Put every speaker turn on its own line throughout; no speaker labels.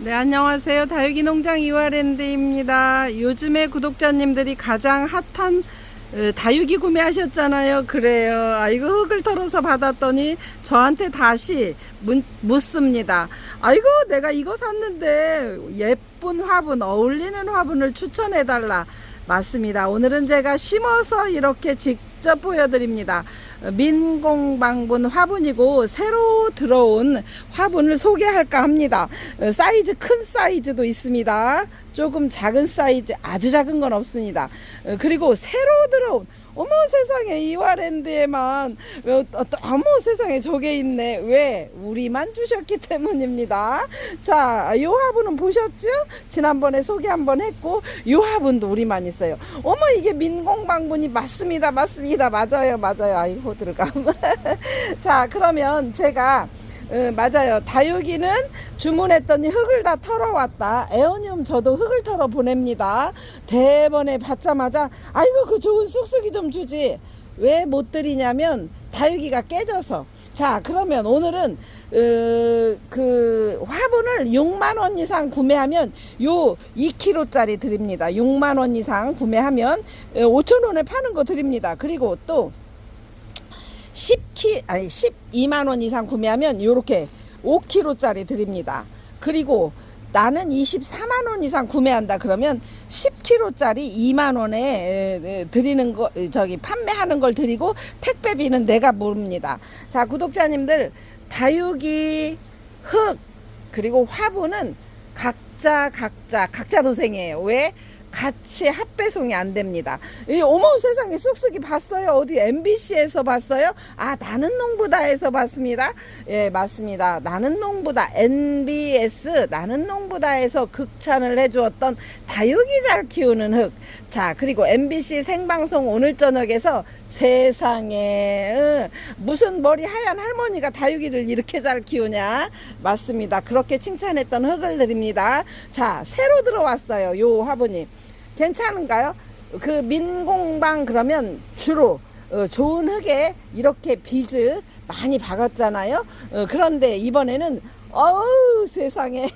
네, 안녕하세요. 다육이 농장 이화랜드입니다. 요즘에 구독자님들이 가장 핫한 어, 다육이 구매하셨잖아요. 그래요. 아이고, 흙을 털어서 받았더니 저한테 다시 문, 묻습니다. 아이고, 내가 이거 샀는데 예쁜 화분, 어울리는 화분을 추천해달라. 맞습니다. 오늘은 제가 심어서 이렇게 직접 보여드립니다. 어, 민공방분 화분이고 새로 들어온 화분을 소개할까 합니다. 어, 사이즈 큰 사이즈도 있습니다. 조금 작은 사이즈 아주 작은 건 없습니다. 어, 그리고 새로 들어온 어머 세상에 이화랜드에만. 왜 어, 또- 어머 세상에 저게 있네. 왜? 우리만 주셨기 때문입니다. 자 요 화분은 보셨죠? 지난번에 소개 한번 했고 요 화분도 우리만 있어요. 어머 이게 민공방분이 맞습니다 맞습니다. 맞아요 맞아요. 아이고 들어감. 자 그러면 제가 어, 맞아요. 다육이는 주문했더니 흙을 다 털어왔다. 에어늄 저도 흙을 털어 보냅니다. 대번에 받자마자 아이고 그 좋은 쑥쑥이 좀 주지. 왜 못 드리냐면 다육이가 깨져서. 자 그러면 오늘은 어, 그 화분을 6만 원 이상 구매하면 요 2kg짜리 드립니다. 6만 원 이상 구매하면 5천 원에 파는 거 드립니다. 그리고 또 10키 아니 12만 원 이상 구매하면 요렇게 5kg짜리 드립니다. 그리고 나는 24만 원 이상 구매한다 그러면 10kg짜리 2만 원에 드리는 거 저기 판매하는 걸 드리고 택배비는 내가 모릅니다. 자 구독자님들 다육이 흙 그리고 화분은 각자 각자 각자 도생이에요. 왜? 같이 합배송이 안 됩니다. 이 어머 세상에 쑥쑥이 봤어요. 어디 MBC에서 봤어요? 아 나는 농부다에서 봤습니다. 예 맞습니다. 나는 농부다 NBS 나는 농부다에서 극찬을 해주었던 다육이 잘 키우는 흙. 자 그리고 MBC 생방송 오늘 저녁에서 세상에 응, 무슨 머리 하얀 할머니가 다육이를 이렇게 잘 키우냐? 맞습니다. 그렇게 칭찬했던 흙을 드립니다. 자 새로 들어왔어요. 요 화분이. 괜찮은가요? 그 민공방 그러면 주로 어, 좋은 흙에 이렇게 비즈 많이 박았잖아요. 어, 그런데 이번에는 어우 세상에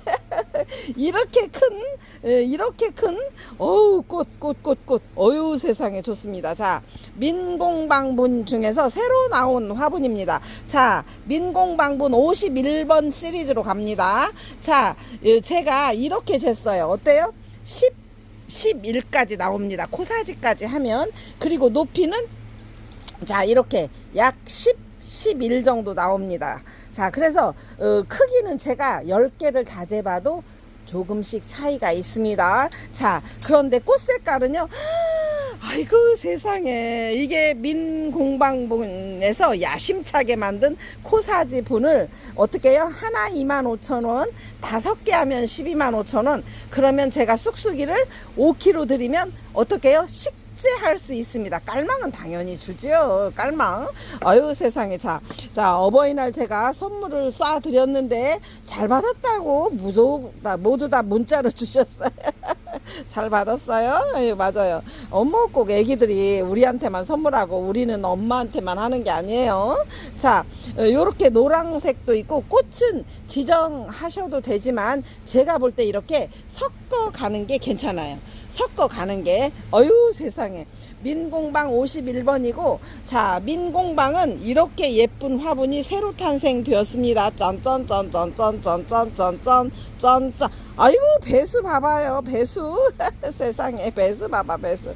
이렇게 큰 에, 이렇게 큰 어우 꽃꽃꽃꽃 어유 세상에 좋습니다. 자 민공방분 중에서 새로 나온 화분입니다. 자 민공방분 51번 시리즈로 갑니다. 자 예, 제가 이렇게 쟀어요. 어때요? 10 11까지 나옵니다. 코사지까지 하면 그리고 높이는 자 이렇게 약 10, 11 정도 나옵니다. 자 그래서 어, 크기는 제가 10개를 다 재봐도 조금씩 차이가 있습니다. 자 그런데 꽃 색깔은요. 아이고 세상에. 이게 민공방분에서 야심차게 만든 코사지 분을 어떻게 요? 하나 2만 5천 원 다섯 개 하면 12만 5천 원. 그러면 제가 쑥쑥이를 5kg 드리면 어떻게 요10 삭제할 수 있습니다. 깔망은 당연히 주죠. 깔망. 어유 세상에 자, 자 어버이날 제가 선물을 쏴 드렸는데 잘 받았다고 무조 다 모두 다 문자로 주셨어요. 잘 받았어요? 예, 맞아요. 엄마 꼭 애기들이 우리한테만 선물하고 우리는 엄마한테만 하는 게 아니에요. 자, 어, 요렇게 노란색도 있고 꽃은 지정하셔도 되지만 제가 볼 때 이렇게 섞어 가는 게 괜찮아요. 섞어 가는 게 어유 세상에 민공방 51번이고 자 민공방은 이렇게 예쁜 화분이 새로 탄생되었습니다 짠짠짠짠짠짠짠짠짠짠 아이고 배수 봐봐요 배수 세상에 배수 봐봐 배수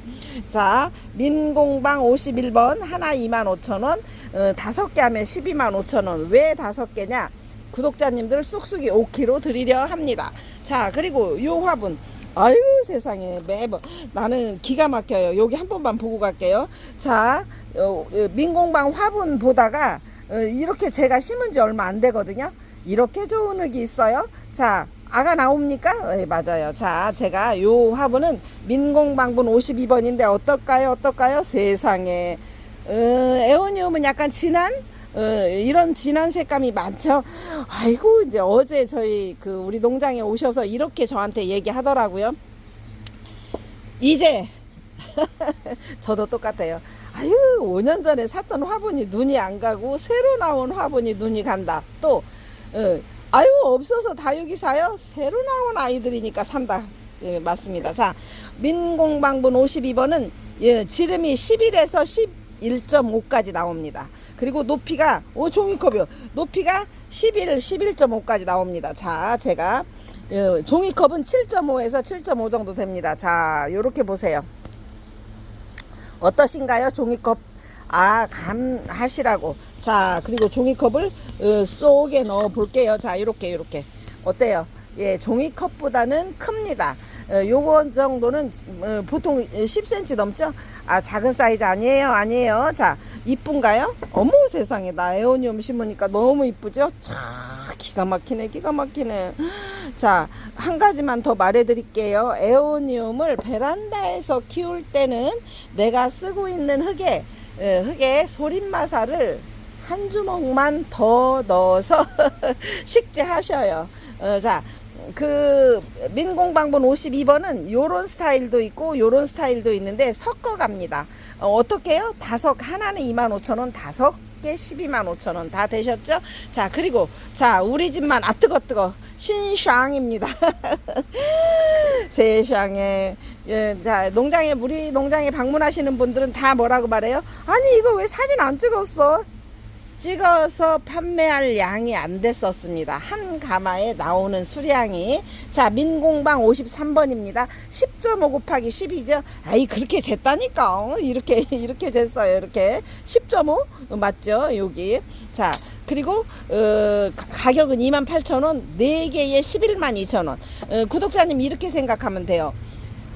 자 민공방 51번 하나 25,000원 어, 다섯 개 하면 12만5천원 왜 다섯 개냐 구독자님들 쑥쑥이 5kg 드리려 합니다 자 그리고 요 화분 아유 세상에 매번 나는 기가 막혀요. 여기 한 번만 보고 갈게요. 자 어, 어, 민공방 화분 보다가 어, 이렇게 제가 심은 지 얼마 안 되거든요. 이렇게 좋은 흙이 있어요. 자 아가 나옵니까? 네, 맞아요. 자 제가 요 화분은 민공방분 52번인데 어떨까요? 어떨까요? 세상에 어, 에오니움은 약간 진한 어, 이런 진한 색감이 많죠. 아이고 이제 어제 저희 그 우리 농장에 오셔서 이렇게 저한테 얘기하더라고요. 이제 저도 똑같아요. 아유 5년 전에 샀던 화분이 눈이 안 가고 새로 나온 화분이 눈이 간다. 또 어, 아유 없어서 다육이 사요? 새로 나온 아이들이니까 산다. 예, 맞습니다. 자, 민공방분 52번은 예, 지름이 11에서 11.5까지 나옵니다. 그리고 높이가 오 종이컵이요. 높이가 11, 11.5까지 나옵니다. 자, 제가 예, 종이컵은 7.5에서 7.5 정도 됩니다. 자, 요렇게 보세요. 어떠신가요? 종이컵 아 감 하시라고 자 그리고 종이컵을 어, 속에 넣어 볼게요 자 이렇게 이렇게 어때요 예 종이컵보다는 큽니다. 어, 요거 정도는 어, 보통 10cm 넘죠? 아 작은 사이즈 아니에요? 아니에요? 자 이쁜가요? 어머 세상에. 나 에어니움 심으니까 너무 이쁘죠? 차 기가 막히네 기가 막히네. 자 한 가지만 더 말해 드릴게요. 에오니움을 베란다에서 키울 때는 내가 쓰고 있는 흙에 예, 흙에 소림마사를 한 주먹만 더 넣어서 식재하셔요. 어, 자, 그 민공방분 52번은 요런 스타일도 있고 요런 스타일도 있는데 섞어 갑니다. 어, 어떻게요? 다섯 하나는 25,000원, 다섯 개 125,000원 다 되셨죠? 자, 그리고 자, 우리 집만 아 뜨거 뜨거 신샹입니다. 세상에 예, 자 농장에 우리 농장에 방문하시는 분들은 다 뭐라고 말해요? 아니 이거 왜 사진 안 찍었어? 찍어서 판매할 양이 안 됐었습니다. 한 가마에 나오는 수량이 자 민공방 53번입니다. 10.5 곱하기 10이죠. 아이 그렇게 쟀다니까 어, 이렇게 이렇게 쟀어요. 이렇게 10.5 맞죠? 여기 자 그리고 어, 가- 가격은 28,000원 4개에 11만 2천원 어, 구독자님 이렇게 생각하면 돼요.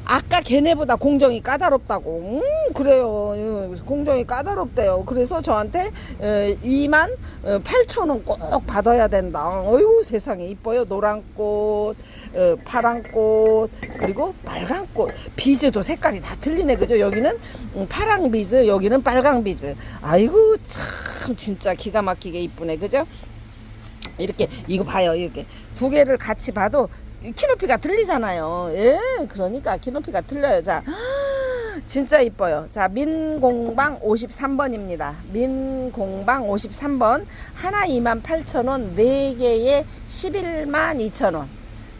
아까 걔네보다 공정이 까다롭다고. 음, 그래요. 예, 공정이 까다롭대요. 그래서 저한테 2만 8천 원 꼭 받아야 된다. 어이구 세상에 이뻐요. 노란 꽃, 어, 파란 꽃, 그리고 빨간 꽃. 비즈도 색깔이 다 틀리네. 그죠? 여기는 음, 파랑 비즈, 여기는 빨강 비즈. 아이고 참 진짜 기가 막히게 이쁘네. 그죠? 이렇게 이거 봐요 이렇게 두 개를 같이 봐도 키높이가 틀리잖아요. 예 그러니까 키높이가 틀려요. 자 진짜 이뻐요. 자 민공방 53번입니다. 민공방 53번. 하나 28,000원 네 개에 11만 2천원.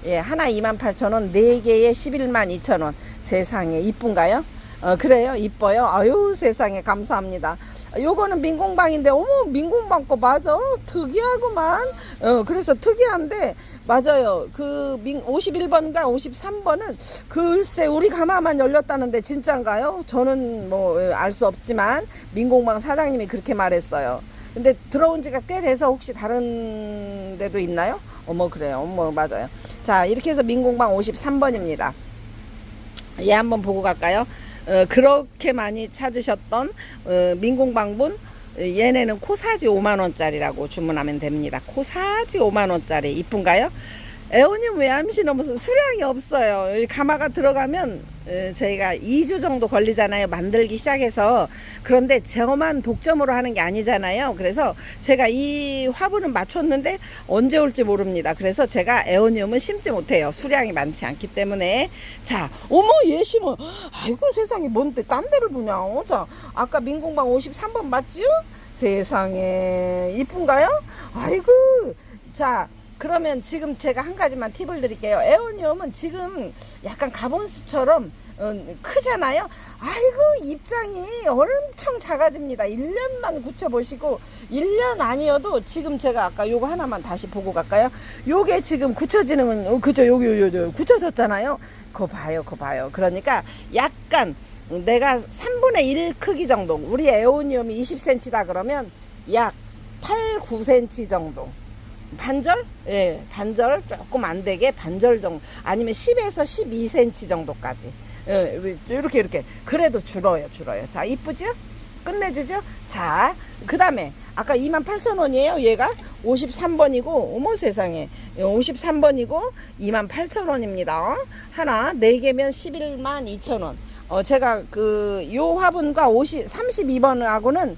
예 하나 28,000원 네 개에 11만 2천원. 세상에 이쁜가요? 어 그래요? 이뻐요? 아유 세상에 감사합니다. 요거는 민공방인데 어머 민공방 거 맞아? 특이하구만. 어 그래서 특이한데 맞아요. 그 민, 51번과 53번은 글쎄 우리 가마만 열렸다는데 진짠가요? 저는 뭐 알 수 없지만 민공방 사장님이 그렇게 말했어요. 근데 들어온 지가 꽤 돼서 혹시 다른 데도 있나요? 어머 그래요. 어머 맞아요. 자 이렇게 해서 민공방 53번입니다. 얘 한번 보고 갈까요? 어, 그렇게 많이 찾으셨던 어, 민공방분 어, 얘네는 코사지 5만 원짜리라고 주문하면 됩니다. 코사지 5만 원짜리 이쁜가요? 에오님 외암시 넘어서 수량이 없어요. 이 가마가 들어가면 어, 저희가 2주 정도 걸리잖아요. 만들기 시작해서 그런데 저만 독점으로 하는 게 아니잖아요. 그래서 제가 이 화분은 맞췄는데 언제 올지 모릅니다. 그래서 제가 에오니움은 심지 못해요. 수량이 많지 않기 때문에 자, 어머 얘 심어. 아이고 세상에 뭔데 딴 데를 보냐. 어, 자, 아까 민공방 53번 맞지요? 세상에 이쁜가요? 아이고 자. 그러면 지금 제가 한 가지만 팁을 드릴게요. 에어니움은 지금 약간 가본수처럼 어, 크잖아요. 아이고 입장이 엄청 작아집니다. 1년만 굳혀보시고 1년 아니어도 지금 제가 아까 요거 하나만 다시 보고 갈까요? 요게 지금 굳혀지는 건 어, 그죠? 요기 요요 요 굳혀졌잖아요. 그거 봐요, 그거 봐요. 그러니까 약간 내가 3분의 1 크기 정도 우리 에오니움이 20cm다 그러면 약 8, 9cm 정도 반절? 예, 반절 조금 안 되게 반절 정도 아니면 10에서 12cm 정도까지 예, 이렇게 이렇게 그래도 줄어요 줄어요 자 이쁘죠? 끝내주죠? 자, 그 다음에 아까 28,000원이에요. 얘가 53번이고, 어머 세상에. 53번이고 28,000원입니다. 하나, 4개면 11만 2천원. 어, 제가 그, 요 화분과 50, 32번하고는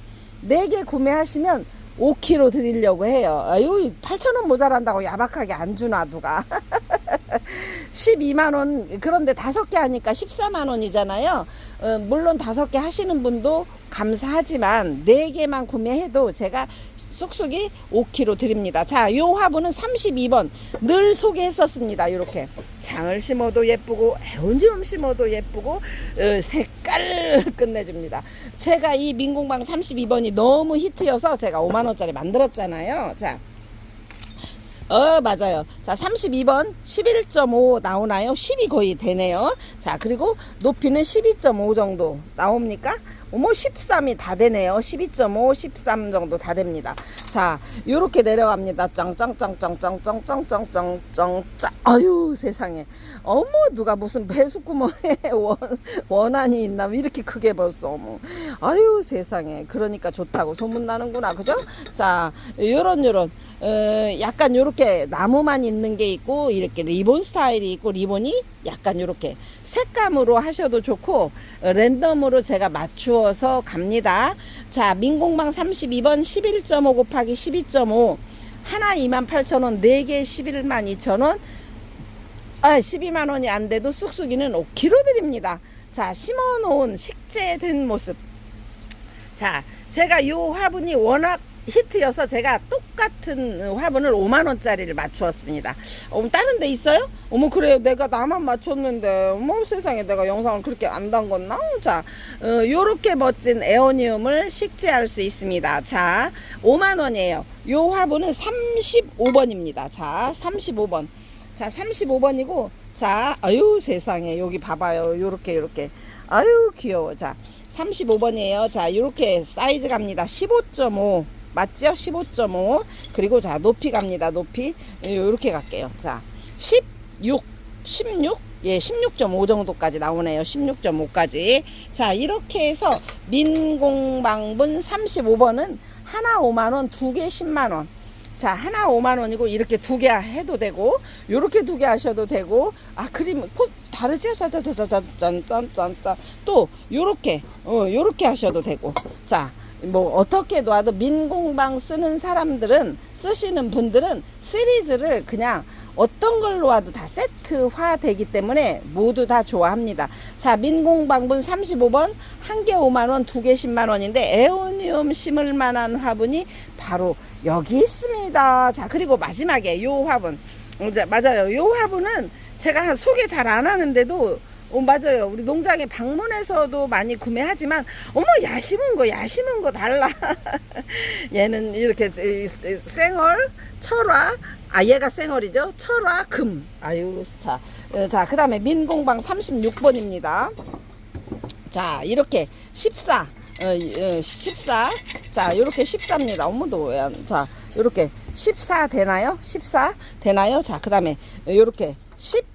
4개 구매하시면 5kg 드리려고 해요. 아유, 8,000원 모자란다고 야박하게 안 주나, 누가. 12만 원 그런데 다섯 개 하니까 14만 원이잖아요. 어, 물론 다섯 개 하시는 분도 감사하지만 네 개만 구매해도 제가 쑥쑥이 5kg 드립니다. 자, 요 화분은 32번 늘 소개했었습니다. 이렇게 장을 심어도 예쁘고 에온지움 심어도 예쁘고 어, 색깔 끝내줍니다. 제가 이 민공방 32번이 너무 히트여서 제가 5만 원짜리 만들었잖아요. 자. 어 맞아요. 자 32번 11.5 나오나요? 10이 거의 되네요. 자 그리고 높이는 12.5 정도 나옵니까 어머 13이 다 되네요 12.5 13 정도 다 됩니다 자 요렇게 내려갑니다 짱짱짱짱짱짱짱짱짱짱 아유 세상에 어머 누가 무슨 배수구멍에 원, 원한이 있나 이렇게 크게 벌써 어머 아유 세상에 그러니까 좋다고 소문 나는구나 그죠 자 요런 요런 어, 약간 요렇게 나무만 있는 게 있고 이렇게 리본 스타일이 있고 리본이 약간 요렇게 색감으로 하셔도 좋고 어, 랜덤으로 제가 맞추어 서 갑니다 자 민공방 32번 11.5 곱하기 12.5 하나 28,000원 4개 11만 2천원 아, 12만 원이 안 돼도 쑥쑥이는 5kg 드립니다. 자, 심어 놓은 식재된 모습. 자, 제가 요 화분이 워낙 히트여서 제가 똑같은 화분을 5만 원짜리를 맞추었습니다. 어머 다른 데 있어요? 어머 그래요. 내가 나만 맞췄는데 어머 세상에 내가 영상을 그렇게 안 담궜나? 자, 어, 요렇게 멋진 에어니움을 식재할 수 있습니다. 자, 5만 원이에요. 요 화분은 35번입니다. 자, 35번. 자, 35번이고, 자, 아유, 세상에, 여기 봐봐요. 요렇게, 요렇게. 아유, 귀여워. 자, 35번이에요. 자, 요렇게 사이즈 갑니다. 15.5. 맞죠? 15.5. 그리고 자, 높이 갑니다. 높이. 요렇게 갈게요. 자, 16. 16? 예, 16.5 정도까지 나오네요. 16.5까지. 자, 이렇게 해서 민공방분 35번은 하나 5만원, 두 개 10만원. 자 하나 5만 원이고 이렇게 두 개 해도 되고 요렇게 두 개 하셔도 되고 아 그림 코 다르죠 짜자자자짠짠짠짠 또 요렇게 어 요렇게 하셔도 되고 자 뭐 어떻게 놔도 민공방 쓰는 사람들은 쓰시는 분들은 시리즈를 그냥 어떤 걸로 와도 다 세트화 되기 때문에 모두 다 좋아합니다. 자, 민공방분 35번 한 개 5만 원, 두 개 10만 원인데 에오니움 심을 만한 화분이 바로 여기 있습니다. 자, 그리고 마지막에 요 화분. 이제 맞아요. 요 화분은 제가 소개 잘 안 하는데도 어, 맞아요. 우리 농장에 방문해서도 많이 구매하지만, 어머, 야, 심은 거, 야, 심은 거 달라. 얘는 이렇게 생얼, 철화, 아, 얘가 생얼이죠. 철화, 금. 아유, 자. 어, 자, 그 다음에 민공방 36번입니다. 자, 이렇게 14. 어, 어, 14. 자, 요렇게 14입니다. 어머도 왜, 안- 자, 요렇게 14 되나요? 14 되나요? 자, 그 다음에 요렇게 10.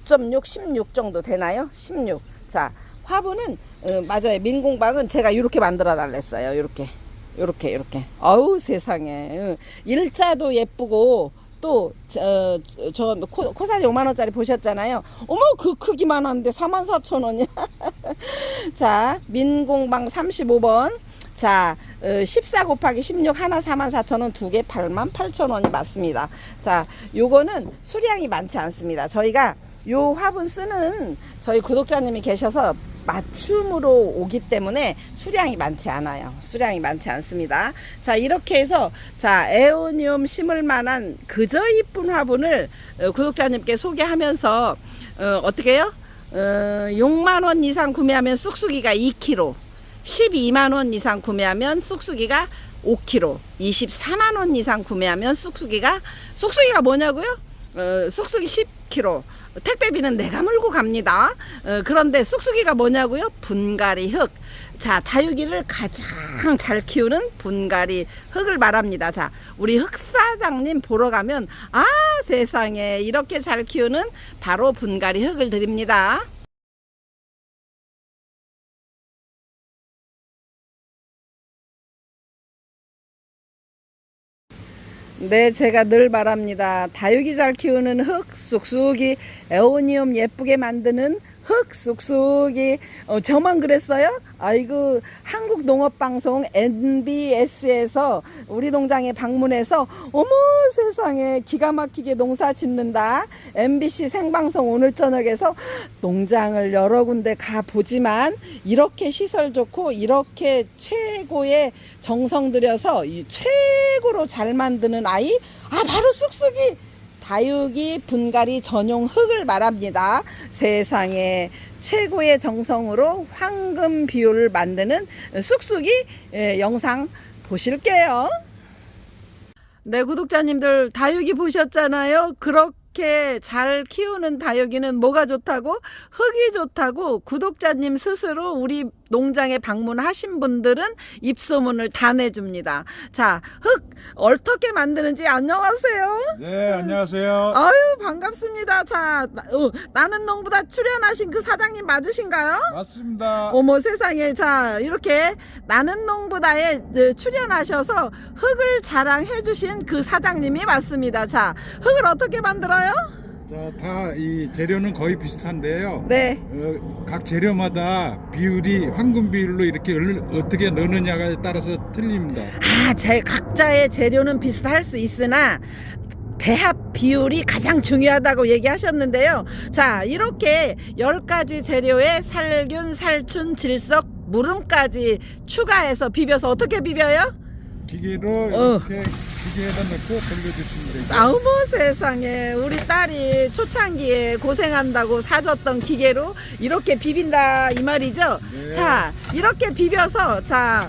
5.6, 16 정도 되나요? 16. 자, 화분은 어, 맞아요. 민공방은 제가 이렇게 만들어 달랬어요. 이렇게. 이렇게 이렇게. 아우 세상에. 어, 일자도 예쁘고 또, 저, 코사지 5만 원짜리 보셨잖아요. 어머, 그 크기만 한데 44,000원이야. 자, 민공방 35번. 자, 어, 14 곱하기 16 하나 44,000원, 두 개 88,000원이 맞습니다. 자, 요거는 수량이 많지 않습니다. 저희가 요 화분 쓰는 저희 구독자님이 계셔서 맞춤으로 오기 때문에 수량이 많지 않아요. 수량이 많지 않습니다. 자, 이렇게 해서 자, 에오니움 심을 만한 그저 이쁜 화분을 어, 구독자님께 소개하면서 어, 어떻게 해요? 어, 6만 원 이상 구매하면 쑥쑥이가 2kg. 12만 원 이상 구매하면 쑥쑥이가 5kg, 24만 원 이상 구매하면 쑥쑥이가 쑥쑥이가 뭐냐고요? 어, 쑥쑥이 10kg. 택배비는 내가 물고 갑니다. 어, 그런데 쑥쑥이가 뭐냐고요? 분갈이 흙. 자, 다육이를 가장 잘 키우는 분갈이 흙을 말합니다. 자, 우리 흙사장님 보러 가면 아, 세상에 이렇게 잘 키우는 바로 분갈이 흙을 드립니다. 네, 제가 늘 말합니다. 다육이 잘 키우는 흙, 쑥쑥이 에오니움 예쁘게 만드는 흙 쑥쑥이. 어, 저만 그랬어요? 아이고 한국 농업방송 NBS에서 우리 농장에 방문해서 어머 세상에 기가 막히게 농사 짓는다. MBC 생방송 오늘 저녁에서 농장을 여러 군데 가 보지만 이렇게 시설 좋고 이렇게 최고의 정성 들여서 이 최고로 잘 만드는 아이? 아 바로 쑥쑥이 다육이 분갈이 전용 흙을 말합니다. 세상에 최고의 정성으로 황금 비율을 만드는 쑥쑥이 예, 영상 보실게요. 네, 구독자님들 다육이 보셨잖아요. 그렇게 잘 키우는 다육이는 뭐가 좋다고? 흙이 좋다고 구독자님 스스로 우리 농장에 방문하신 분들은 입소문을 다 내줍니다. 자, 흙 어떻게 만드는지 안녕하세요.
네, 안녕하세요.
아유 반갑습니다. 자 나, 어, 나는 농부다 출연하신 그 사장님 맞으신가요?
맞습니다.
어머 세상에 자 이렇게 나는 농부다에 어, 출연하셔서 흙을 자랑해 주신 그 사장님이 맞습니다. 자 흙을 어떻게 만들어요?
자, 다 이 재료는 거의 비슷한데요.
네.
어, 각 재료마다 비율이 황금 비율로 이렇게 얼- 어떻게 넣느냐에 따라서 틀립니다.
아, 제 각자의 재료는 비슷할 수 있으나 배합 비율이 가장 중요하다고 얘기하셨는데요. 자, 이렇게 10가지 재료에 살균, 살춘, 질석, 무름까지 추가해서 비벼서 어떻게 비벼요?
기계로
어.
이렇게 기계에다 넣고 돌려주시면 되죠.
아우머 세상에 우리 딸이 초창기에 고생한다고 사줬던 기계로 이렇게 비빈다 이 말이죠.
네.
자 이렇게 비벼서 자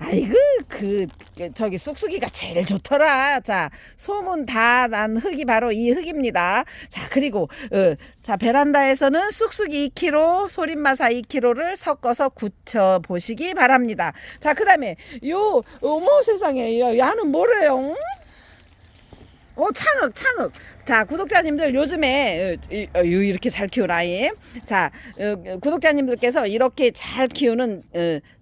아이고 그, 그 저기 쑥쑥이가 제일 좋더라. 자 소문 다 난 흙이 바로 이 흙입니다. 자 그리고 어, 자 베란다에서는 쑥쑥이 2kg, 소림마사 2kg를 섞어서 굳혀 보시기 바랍니다. 자 그다음에 요 어머 세상에 야, 야는 뭐래요? 응? 어 창흑 창흑 자 구독자님들 요즘에 어, 이- 어, 요 이렇게 잘 아이 자 어, 구독자님들께서 이렇게 잘 키우는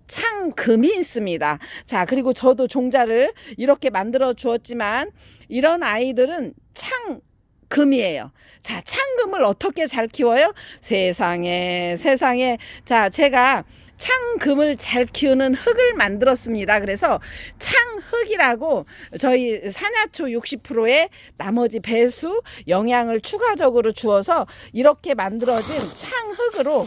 어, 창금이 있습니다 자 그리고 저도 종자를 이렇게 만들어 주었지만 이런 아이들은 창 금이에요. 자, 창금을 어떻게 잘 키워요? 세상에, 세상에. 자, 제가 창금을 잘 키우는 흙을 만들었습니다. 그래서 창흙이라고 저희 산야초 60%의 나머지 배수 영양을 추가적으로 주어서 이렇게 만들어진 창흙으로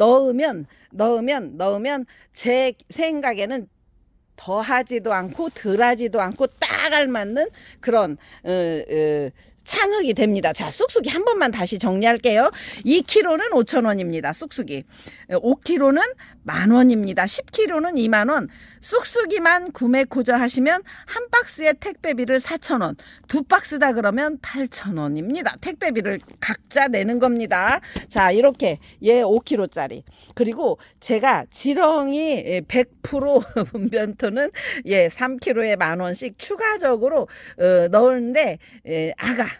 넣으면 넣으면 넣으면 제 생각에는 더하지도 않고 덜하지도 않고 딱 알맞는 그런 어, 어, 창흙이 됩니다. 자, 쑥쑥이 한 번만 다시 정리할게요. 2kg는 5,000원입니다. 쑥쑥이. 5kg는 만 원입니다. 10kg는 2만 원. 쑥쑥이만 구매 고저하시면 한 박스에 택배비를 4,000원. 두 박스다 그러면 8,000원입니다. 택배비를 각자 내는 겁니다. 자, 이렇게 얘 5kg짜리. 그리고 제가 지렁이 100% 분변토는 예, 3kg에 만 원씩 추가적으로 어, 넣는데 예, 아가 어,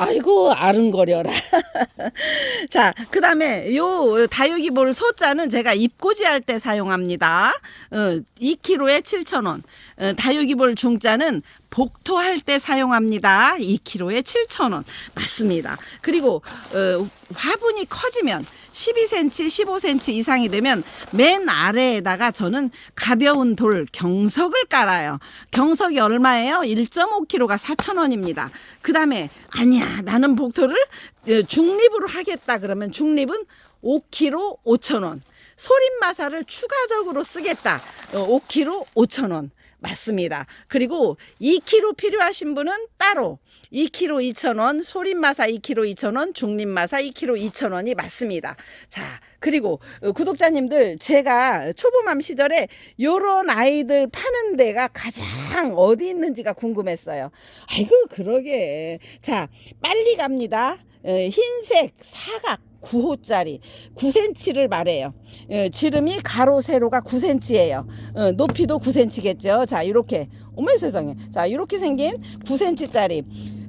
아이고 아른거려라. 자, 그다음에 요 다육이볼 소자는 제가 입고지 할때 사용합니다. 어, 2kg에 7,000원. 어, 다육이볼 중자는 복토할 때 사용합니다. 2kg에 7,000원. 맞습니다. 그리고 어, 화분이 커지면 12cm, 15cm 이상이 되면 맨 아래에다가 저는 가벼운 돌 경석을 깔아요. 경석이 얼마예요? 1.5kg가 4,000원입니다. 그 다음에 아니야 나는 복토를 어, 중립으로 하겠다 그러면 중립은 5kg 5,000원. 소림마사를 추가적으로 쓰겠다. 어, 5kg 5,000원. 맞습니다. 그리고 2kg 필요하신 분은 따로 2kg 2,000원, 소림마사 2kg 2,000원, 중립마사 2kg 2,000원이 맞습니다. 자, 그리고 어, 구독자님들 제가 초보맘 시절에 요런 아이들 파는 데가 가장 어디 있는지가 궁금했어요. 아이고 그러게. 자, 빨리 갑니다. 어, 흰색 사각 9호짜리 9cm를 말해요. 어, 지름이 가로 세로가 9cm예요. 어, 높이도 9cm겠죠. 자, 이렇게 어머 세상에. 자, 이렇게 생긴 9cm짜리 어,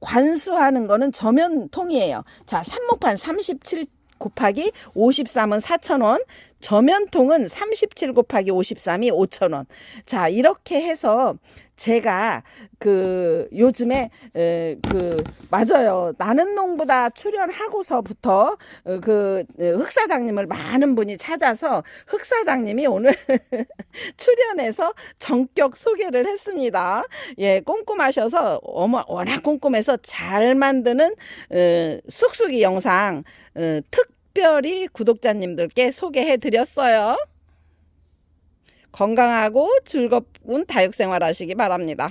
관수하는 거는 저면통이에요. 자, 삽목판 37 곱하기 53은 4,000원, 저면통은 37 곱하기 53이 5,000원. 자, 이렇게 해서 제가 그 요즘에 에, 그 맞아요. 나는 농부다 출연하고서부터 어, 그 흑사장님을 많은 분이 찾아서 흑사장님이 오늘 출연해서 전격 소개를 했습니다. 예, 꼼꼼하셔서 어머 워낙 꼼꼼해서 잘 만드는 어, 쑥쑥이 영상 어, 특별히 구독자님들께 소개해 드렸어요. 건강하고 즐거운 다육 생활 하시기 바랍니다.